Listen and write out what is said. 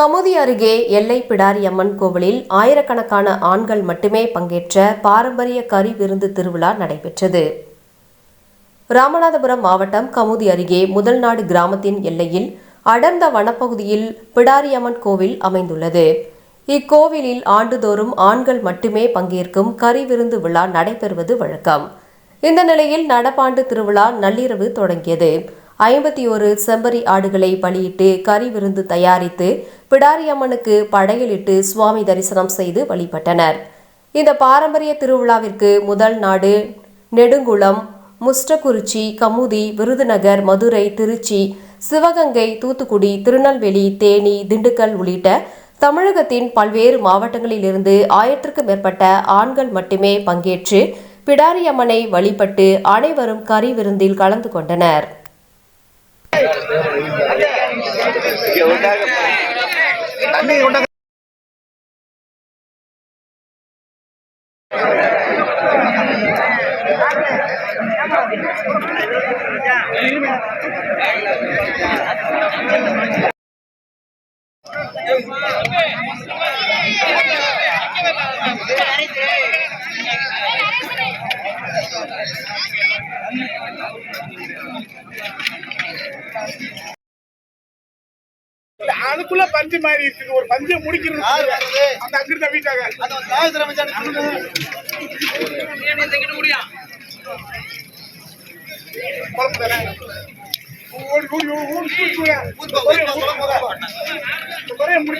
கமுதி அருகே எல்லை பிடாரி அம்மன் கோவிலில் ஆயிரக்கணக்கான ஆண்கள் மட்டுமே பங்கேற்ற பாரம்பரிய கறி விருந்து திருவிழா நடைபெற்றது. ராமநாதபுரம் மாவட்டம் கமுதி அருகே முதல்நாடு கிராமத்தின் எல்லையில் அடர்ந்த வனப்பகுதியில் பிடாரியம்மன் கோவில் அமைந்துள்ளது. இக்கோவிலில் ஆண்டுதோறும் ஆண்கள் மட்டுமே பங்கேற்கும் கறி விருந்து விழா நடைபெறுவது வழக்கம். இந்த நிலையில் நடப்பாண்டு திருவிழா நள்ளிரவு தொடங்கியது. ஐம்பத்தி ஒரு செம்பரி ஆடுகளை பலியிட்டு கறி விருந்து தயாரித்து பிடாரியம்மனுக்கு படையலிட்டு சுவாமி தரிசனம் செய்து வழிபட்டனர். இந்த பாரம்பரிய திருவிழாவிற்கு முதல் நாடு நெடுங்குளம் முஸ்டகுறிச்சி கமுதி விருதுநகர் மதுரை திருச்சி சிவகங்கை தூத்துக்குடி திருநெல்வேலி தேனி திண்டுக்கல் உள்ளிட்ட தமிழகத்தின் பல்வேறு மாவட்டங்களிலிருந்து ஆயிரத்திற்கும் மேற்பட்ட ஆண்கள் மட்டுமே பங்கேற்று பிடாரியம்மனை வழிபட்டு அனைவரும் கறி விருந்தில் கலந்து கொண்டனர். இல்ல, அதுக்குள்ள பஞ்சு மாதிரி இருக்கு ஒரு பஞ்சை முடிக்கிறது அந்த அங்கிருந்த? ஓடி ஓடி ஓடி ஓடி ஓடி